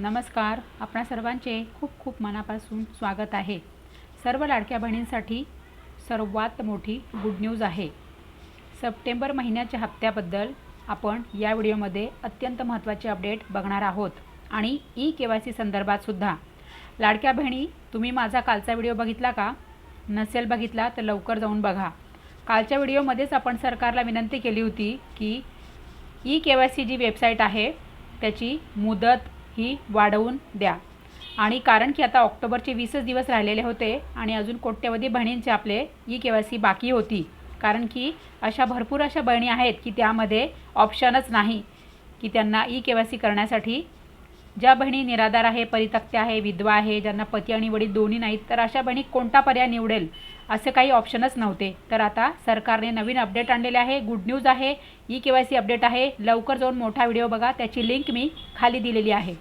नमस्कार. आपणा सर्वांचे खूप खूप मनापासून स्वागत आहे. सर्व लाडक्या बहिणींसाठी सर्वात मोठी गुड न्यूज आहे. सप्टेंबर महिन्याच्या हप्त्याबद्दल आपण या व्हिडिओमध्ये अत्यंत महत्त्वाचे अपडेट बघणार आहोत आणि ई के वाय सी संदर्भात सुद्धा. लाडक्या बहिणी तुम्ही माझा कालचा व्हिडिओ बघितला का? नसेल बघितला तर लवकर जाऊन बघा. कालच्या व्हिडिओमध्येच आपण सरकारला विनंती केली होती की ई के वाय सी जी वेबसाईट आहे त्याची मुदत ही वाढवून द्या. आणि कारण की आता ऑक्टोबरचे वीसच दिवस राहिलेले होते आणि अजून कोट्यवधी बहिणींचे आपले ई के वाय सी बाकी होती. कारण की अशा भरपूर अशा बहिणी आहेत की त्यामध्ये ऑप्शनच नाही की त्यांना ई के वाय सी करण्यासाठी ज्या बहिणी निराधार आहे परित्यक्त्या आहे विधवा आहे ज्यांना पती आणि वडील दोन्ही नाहीत तर अशा बहिणी कोणता पर्याय निवडेल? असे काही ऑप्शनच नव्हते. तर आता सरकारने नवीन अपडेट आणलेले आहे. गुड न्यूज आहे. E K Y C update आहे. लवकर जाऊन मोठा व्हिडिओ बघा. त्याची लिंक मी खाली दिलेली आहे.